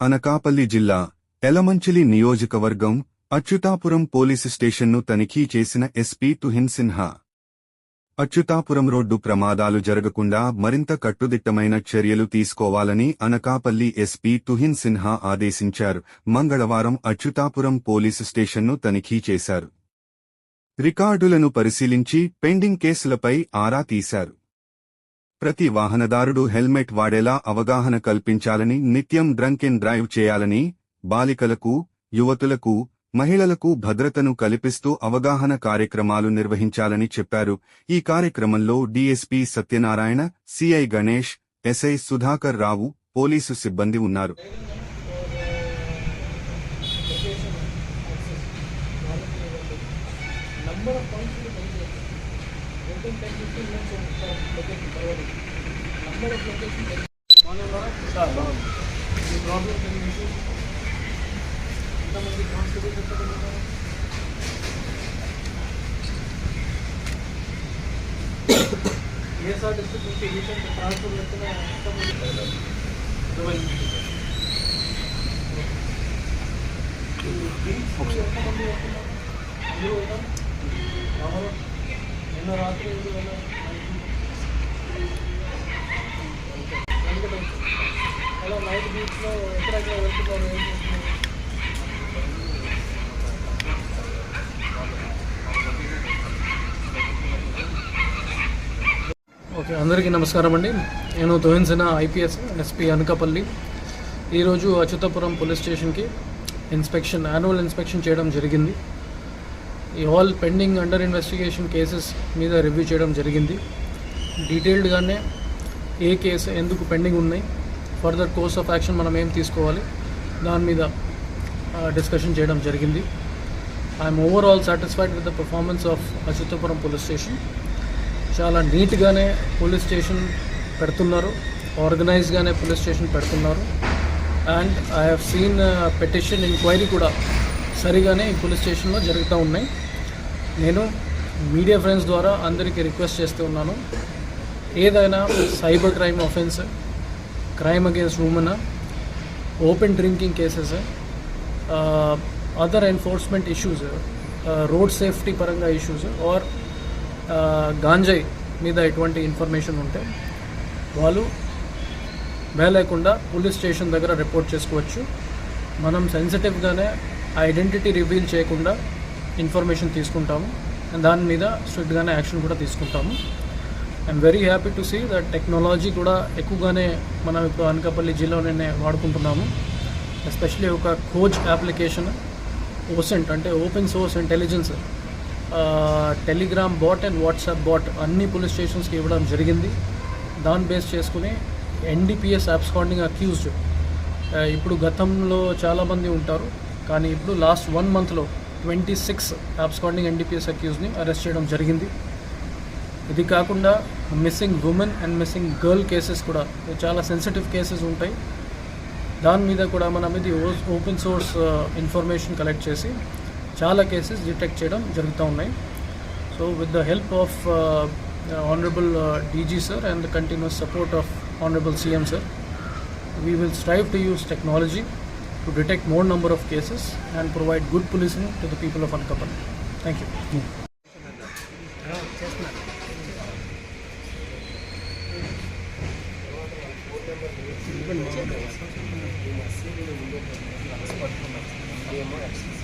అనకాపల్లి జిల్లా ఎలమంచిలి నియోజకవర్గం అచ్యుతాపురం పోలీసు స్టేషన్ను తనిఖీ చేసిన ఎస్పీ తుహిన్ సిన్హా. అచ్యుతాపురం రోడ్డు ప్రమాదాలు జరగకుండా మరింత కట్టుదిట్టమైన చర్యలు తీసుకోవాలని అనకాపల్లి ఎస్పీ తుహిన్ సిన్హా ఆదేశించారు. మంగళవారం అచ్యుతాపురం పోలీసు స్టేషన్ను తనిఖీ చేశారు. రికార్డులను పరిశీలించి పెండింగ్ కేసులపై ఆరా తీశారు. ప్రతి వాహనదారుడు హెల్మెట్ వాడేలా అవగాహన కల్పించాలని నిత్యం డ్రంక్ అండ్ డ్రైవ్ చేయాలని బాలికలకు యువతులకు మహిళలకు భద్రతను కల్పిస్తూ అవగాహన కార్యక్రమాలు నిర్వహించాలని చెప్పారు. ఈ కార్యక్రమంలో DSP Satyanarayana CI Ganesh SI Sudhakar Rao police సిబ్బంది ఉన్నారు. ఎంతమంది కానిస్టేబుల్స్ ఎక్కడ ఉన్నారు ఏఎస్ఆర్ డిస్ట్రిక్ట్ నుంచి రీసెంట్ ట్రాన్స్ఫర్ వచ్చిన ఎంతమంది ఇరవై ఎంతమంది వస్తున్నారు అందరూ వెళ్తారు ఎవరు రాత్రి వెళ్ళారు నైట్ బీచ్లో ఎక్కడెక్కడ వెళ్తున్నారు ఏం ఓకే అందరికీ నమస్కారం అండి. నేను తోహిన్ ఐపీఎస్ ఎస్పీ అనకాపల్లి. ఈరోజు అచ్యుతాపురం పోలీస్ స్టేషన్కి ఇన్స్పెక్షన్ యాన్యువల్ ఇన్స్పెక్షన్ చేయడం జరిగింది. ఈ all pending under investigation cases మీద రివ్యూ చేయడం జరిగింది. డీటెయిల్డ్గానే ఏ కేసు ఎందుకు పెండింగ్ ఉన్నాయి ఫర్దర్ కోర్స్ ఆఫ్ యాక్షన్ మనం ఏం తీసుకోవాలి దాని మీద డిస్కషన్ చేయడం జరిగింది. I'm overall satisfied with the performance of Achutapuram police station. చాలా నీట్గానే పోలీస్ స్టేషన్ పెడుతున్నారు ఆర్గనైజ్గానే పోలీస్ స్టేషన్ పెడుతున్నారు. And I have seen petition enquiry కూడా సరిగానే ఈ పోలీస్ స్టేషన్లో జరుగుతూ ఉన్నాయి. నేను మీడియా ఫ్రెండ్స్ ద్వారా అందరికీ రిక్వెస్ట్ చేస్తూ ఉన్నాను ఏదైనా cyber crime offence crime against women open drinking cases other enforcement issues road safety పరంగా ఇష్యూస్ ఆర్ గాంజాయ్ మీద ఎటువంటి ఇన్ఫర్మేషన్ ఉంటే వాళ్ళు లేకుండా పోలీస్ స్టేషన్ దగ్గర రిపోర్ట్ చేసుకోవచ్చు. మనం సెన్సిటివ్గానే ఐడెంటిటీ రివీల్ చేయకుండా ఇన్ఫర్మేషన్ తీసుకుంటాము. దాని మీద స్ట్రిక్ట్గానే యాక్షన్ కూడా తీసుకుంటాము. I'm very happy to see that technology కూడా ఎక్కువగానే మనం ఇప్పుడు అనకాపల్లి జిల్లాలోనే వాడుకుంటున్నాము. ఎస్పెషలీ ఒక కోచ్ అప్లికేషన్ ఓసెంట్ అంటే open source intelligence Telegram bot and WhatsApp bot అన్ని పోలీస్ స్టేషన్స్కి ఇవ్వడం జరిగింది. దాన్ని బేస్ చేసుకుని ఎన్డీపీఎస్ అబ్స్కాండింగ్ అక్యూజ్డ్ ఇప్పుడు గతంలో చాలామంది ఉంటారు. కానీ ఇప్పుడు లాస్ట్ వన్ మంత్లో ట్వంటీ సిక్స్ అబ్స్కాండింగ్ ఎన్డీపీఎస్ అక్యూజ్ని అరెస్ట్ చేయడం జరిగింది. ఇది కాకుండా missing women and missing girl cases కూడా చాలా సెన్సిటివ్ కేసెస్ ఉంటాయి. దాని మీద కూడా మనం ఇది ఓపెన్ సోర్స్ ఇన్ఫర్మేషన్ కలెక్ట్ చేసి చాలా కేసెస్ డిటెక్ట్ చేయడం జరుగుతూ ఉన్నాయి. So with the help of honourable DG sir and the continuous support of honourable CM sir we will strive to use technology to detect more number of cases and provide good policing to the people of thank you you. ఏమో excess